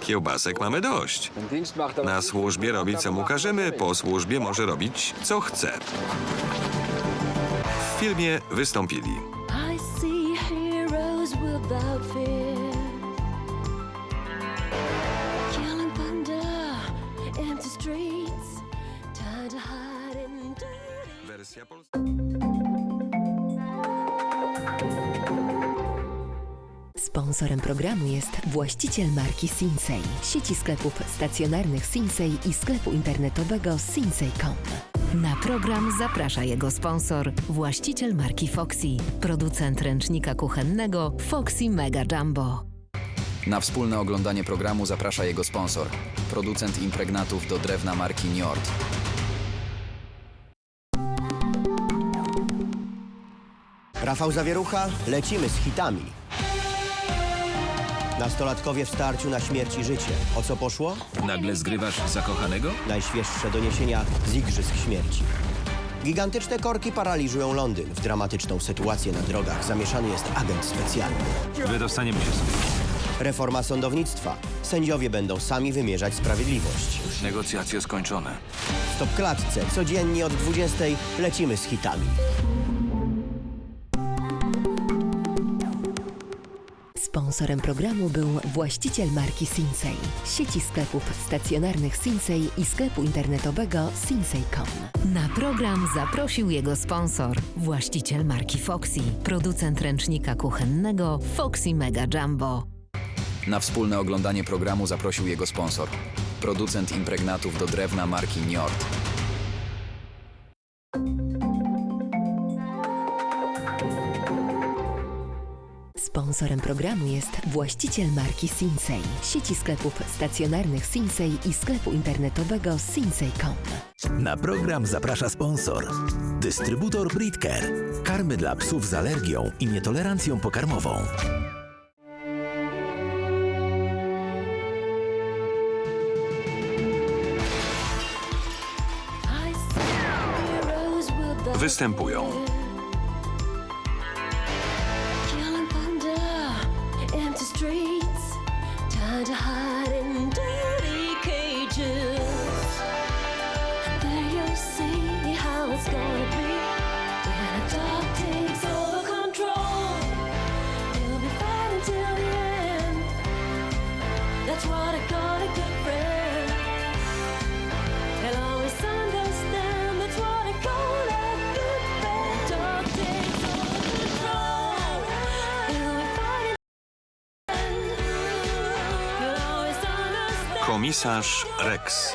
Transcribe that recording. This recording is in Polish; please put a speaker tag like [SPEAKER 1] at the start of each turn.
[SPEAKER 1] Kiełbasek mamy dość. Na służbie robi co mu każemy, po służbie może robić co chce. W filmie wystąpili
[SPEAKER 2] I see
[SPEAKER 3] Sponsorem programu jest właściciel marki Sinsei, sieci sklepów stacjonarnych Sinsei i sklepu internetowego sinsei.com.
[SPEAKER 4] Na program zaprasza jego sponsor, właściciel marki Foxy, producent ręcznika kuchennego Foxy Mega Jumbo.
[SPEAKER 5] Na wspólne oglądanie programu zaprasza jego sponsor, producent impregnatów do drewna marki Njord.
[SPEAKER 6] Rafał Zawierucha, lecimy z hitami. Nastolatkowie w starciu na śmierć i życie. O co poszło?
[SPEAKER 7] Nagle zgrywasz zakochanego?
[SPEAKER 6] Najświeższe doniesienia z Igrzysk Śmierci. Gigantyczne korki paraliżują Londyn. W dramatyczną sytuację na drogach zamieszany jest agent specjalny.
[SPEAKER 7] Wydostaniemy się sobie.
[SPEAKER 6] Reforma sądownictwa. Sędziowie będą sami wymierzać sprawiedliwość.
[SPEAKER 7] Negocjacje skończone.
[SPEAKER 6] Stop klatce. Codziennie od 20 lecimy z hitami.
[SPEAKER 3] Sponsorem programu był właściciel marki Sinsei, sieci sklepów stacjonarnych Sinsei i sklepu internetowego sinsei.com.
[SPEAKER 4] Na program zaprosił jego sponsor, właściciel marki Foxy, producent ręcznika kuchennego Foxy Mega Jumbo.
[SPEAKER 5] Na wspólne oglądanie programu zaprosił jego sponsor, producent impregnatów do drewna marki Njord.
[SPEAKER 3] Sponsorem programu jest właściciel marki Sinsei, sieci sklepów stacjonarnych Sinsei i sklepu internetowego sinsei.com.
[SPEAKER 8] Na program zaprasza sponsor. Dystrybutor Britcare. Karmy dla psów z alergią i nietolerancją pokarmową.
[SPEAKER 1] Występują
[SPEAKER 2] high.
[SPEAKER 1] Komisarz Rex.